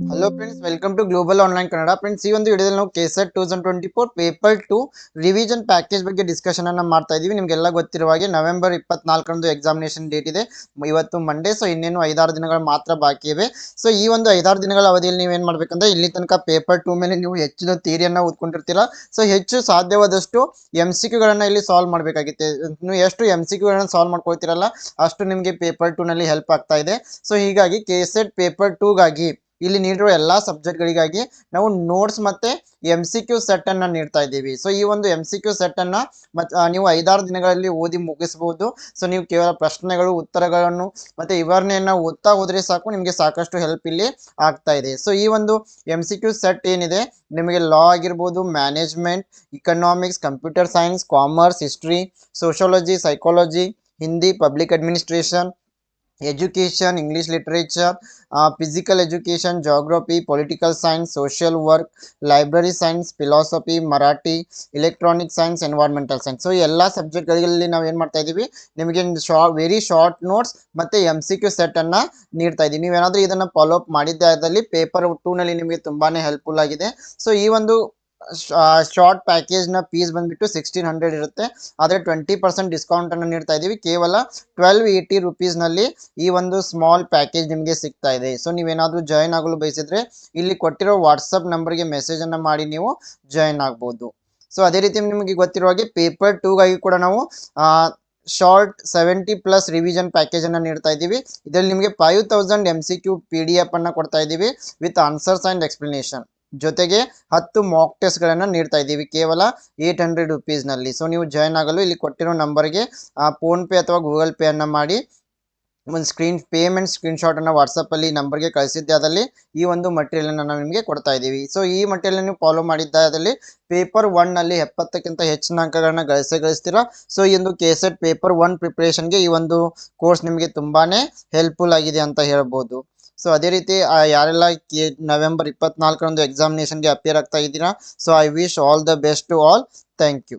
Hello friends welcome to global online Kannada friends ಈ ಒಂದು ವಿಡಿಯೋದಲ್ಲಿ ನಾವು ಕೆಸರ್ two thousand twenty four paper two revision package ಬಗ್ಗೆ discussion ಅನ್ನು ಮಾಡ್ತಾ ಇದೀವಿ ನಿಮಗೆಲ್ಲ ಗೊತ್ತಿರುವ ಹಾಗೆ ನವೆಂಬರ್ ಇಪ್ಪತ್ನಾಲ್ಕರಂದು ಎಕ್ಸಾಮಿನೇಷನ್ ಡೇಟ್ ಇದೆ. ಇವತ್ತು ಮಂಡೇ ಸೊ ಇನ್ನೇನು ಐದಾರು ದಿನಗಳು ಮಾತ್ರ ಬಾಕಿ ಇವೆ. ಸೊ ಈ ಒಂದು ಐದಾರು ದಿನಗಳ ಅವಧಿಯಲ್ಲಿ ನೀವು ಏನು ಮಾಡ್ಬೇಕಂದ್ರೆ, ಇಲ್ಲಿ ತನಕ ಪೇಪರ್ ಟೂ ಮೇಲೆ ನೀವು ಹೆಚ್ಚಿನ ಥಿಯರಿಯನ್ನು ಓದ್ಕೊಂಡಿರ್ತೀರ ಸೊ ಹೆಚ್ಚು ಸಾಧ್ಯವಾದಷ್ಟು ಎಂ ಸಿ ಕ್ಯೂಗಳನ್ನು ಇಲ್ಲಿ ಸಾಲ್ವ್ ಮಾಡಬೇಕಾಗುತ್ತೆ. ನೀವು ಎಷ್ಟು ಎಂ ಸಿ ಕ್ಯೂಗಳನ್ನು ಸಾಲ್ವ್ ಮಾಡ್ಕೊಳ್ತೀರಲ್ಲ, ಅಷ್ಟು ನಿಮಗೆ ಪೇಪರ್ ಟೂನಲ್ಲಿ ಹೆಲ್ಪ್ ಆಗ್ತಾ ಇದೆ. ಸೊ ಹೀಗಾಗಿ ಕೆ ಸೆಟ್ ಪೇಪರ್ ಟೂಗಾಗಿ ಇಲ್ಲಿ ನೀಡಿರುವ ಎಲ್ಲ ಸಬ್ಜೆಕ್ಟ್ಗಳಿಗಾಗಿ ನಾವು ನೋಟ್ಸ್ ಮತ್ತೆ ಎಂ ಸಿ ಕ್ಯೂ ಸೆಟ್ ಅನ್ನ ನೀಡ್ತಾ ಇದ್ದೀವಿ. ಸೊ ಈ ಒಂದು ಎಂ ಸಿ ಕ್ಯೂ ಸೆಟ್ ಅನ್ನ ಮತ್ ನೀವು ಐದಾರು ದಿನಗಳಲ್ಲಿ ಓದಿ ಮುಗಿಸಬಹುದು ಸೊ ನೀವು ಕೇವಲ ಪ್ರಶ್ನೆಗಳು, ಉತ್ತರಗಳನ್ನು ಮತ್ತೆ ವಿವರಣೆಯನ್ನು ಓದ್ತಾ ಹೋದರೆ ಸಾಕು, ನಿಮಗೆ ಸಾಕಷ್ಟು ಹೆಲ್ಪ್ ಇಲ್ಲಿ ಆಗ್ತಾ ಇದೆ. ಸೊ ಈ ಒಂದು ಎಂ ಸಿ ಕ್ಯೂ ಸೆಟ್ ಏನಿದೆ, ನಿಮಗೆ ಲಾ ಆಗಿರ್ಬೋದು management economics computer science commerce history sociology psychology Hindi public administration education English literature physical education geography political science social work library science philosophy Marathi electronic science environmental science so ಎಲ್ಲ ಸಬ್ಜೆಕ್ಟ್ಗಳಲ್ಲಿ ನಾವು ಏನು ಮಾಡ್ತಾ ಇದ್ದೀವಿ ನಿಮಗೆ ಶಾ very short notes ಮತ್ತು M C Q ಸೆಟನ್ನು ನೀಡ್ತಾ ಇದ್ದೀವಿ ನೀವೇನಾದರೂ ಇದನ್ನು ಫಾಲೋ ಅಪ್ ಮಾಡಿದ್ದೆ ಆದಲ್ಲಿ ಪೇಪರ್ ಟೂನಲ್ಲಿ ನಿಮಗೆ ತುಂಬಾ ಹೆಲ್ಪ್ಫುಲ್ ಆಗಿದೆ. ಸೊ ಈ ಒಂದು ಶಾರ್ಟ್ ಪ್ಯಾಕೇಜ್ನ ಪೀಸ್ ಬಂದ್ಬಿಟ್ಟು ಸಿಕ್ಸ್ಟೀನ್ ಹಂಡ್ರೆಡ್ ಇರುತ್ತೆ. ಆದರೆ ಟ್ವೆಂಟಿ ಪರ್ಸೆಂಟ್ ಡಿಸ್ಕೌಂಟನ್ನು ನೀಡ್ತಾ ಇದ್ದೀವಿ ಕೇವಲ ಟ್ವೆಲ್ವ್ ಏಯ್ಟಿ ರುಪೀಸ್ನಲ್ಲಿ ಈ ಒಂದು ಸ್ಮಾಲ್ ಪ್ಯಾಕೇಜ್ ನಿಮಗೆ ಸಿಗ್ತಾ ಇದೆ. ಸೊ ನೀವೇನಾದರೂ ಜಾಯ್ನ್ ಆಗಲು ಬಯಸಿದ್ರೆ ಇಲ್ಲಿ ಕೊಟ್ಟಿರೋ ವಾಟ್ಸಪ್ ನಂಬರ್ಗೆ ಮೆಸೇಜನ್ನು ಮಾಡಿ ನೀವು ಜಾಯ್ನ್ ಆಗ್ಬೋದು. ಸೊ ಅದೇ ರೀತಿ ನಿಮಗೆ ಗೊತ್ತಿರೋ ಹಾಗೆ ಪೇಪರ್ ಟೂಗಾಗಿ ಕೂಡ ನಾವು ಶಾರ್ಟ್ ಸೆವೆಂಟಿ ಪ್ಲಸ್ ರಿವಿಷನ್ ಪ್ಯಾಕೇಜನ್ನು ನೀಡ್ತಾ ಇದ್ದೀವಿ ಇದರಲ್ಲಿ ನಿಮಗೆ five thousand M C Q P D F ಅನ್ನು ಕೊಡ್ತಾ ಇದ್ದೀವಿ ವಿತ್ ಆನ್ಸರ್ಸ್ ಆ್ಯಂಡ್ ಎಕ್ಸ್ಪ್ಲನೇಷನ್ ಜೊತೆಗೆ ಹತ್ತು ಮಾಕ್ ಟೆಸ್ಟ್ಗಳನ್ನು ನೀಡ್ತಾ ಇದ್ದೀವಿ. ಕೇವಲ ಏಯ್ಟ್ ಹಂಡ್ರೆಡ್ ರುಪೀಸ್ನಲ್ಲಿ ಸೊ ನೀವು ಜಾಯ್ನ್ ಆಗಲು ಇಲ್ಲಿ ಕೊಟ್ಟಿರೋ ನಂಬರ್ಗೆ ಫೋನ್ಪೇ ಅಥವಾ ಗೂಗಲ್ ಪೇಯನ್ನು ಮಾಡಿ. ಒಂದು ಸ್ಕ್ರೀನ್ ಪೇಮೆಂಟ್ ಸ್ಕ್ರೀನ್ಶಾಟನ್ನು ವಾಟ್ಸಪ್ಪಲ್ಲಿ ನಂಬರ್ಗೆ ಕಳಿಸಿದ್ದೆ. ಅದರಲ್ಲಿ ಈ ಒಂದು ಮಟೀರಿಯಲನ್ನು ನಾವು ನಿಮಗೆ ಕೊಡ್ತಾ ಇದ್ದೀವಿ. ಸೊ ಈ ಮಟೀರಿಯಲ್ ನೀವು ಫಾಲೋ ಮಾಡಿದ್ದಾದಲ್ಲಿ ಪೇಪರ್ ಒನ್ನಲ್ಲಿ ಎಪ್ಪತ್ತಕ್ಕಿಂತ ಹೆಚ್ಚಿನ ಅಂಕಗಳನ್ನ ಗಳಿಸೇ, ಗಳಿಸ್ತೀರಾ? ಸೊ ಈ ಒಂದು ಕೆ ಸೆಟ್ ಪೇಪರ್ ಒನ್ ಪ್ರಿಪ್ರೇಷನ್ಗೆ ಈ ಒಂದು ಕೋರ್ಸ್ ನಿಮಗೆ ತುಂಬಾ ಹೆಲ್ಪ್ಫುಲ್ ಆಗಿದೆ ಅಂತ ಹೇಳ್ಬೋದು. ಸೊ ಅದೇ ರೀತಿ ಯಾರೆಲ್ಲ ನವೆಂಬರ್ ಇಪ್ಪತ್ನಾಲ್ಕರಂದು ಎಕ್ಸಾಮಿನೇಷನ್ಗೆ ಅಪಿಯರ್ ಆಗ್ತಾ ಇದ್ದೀರಾ? So I wish all the best to all thank you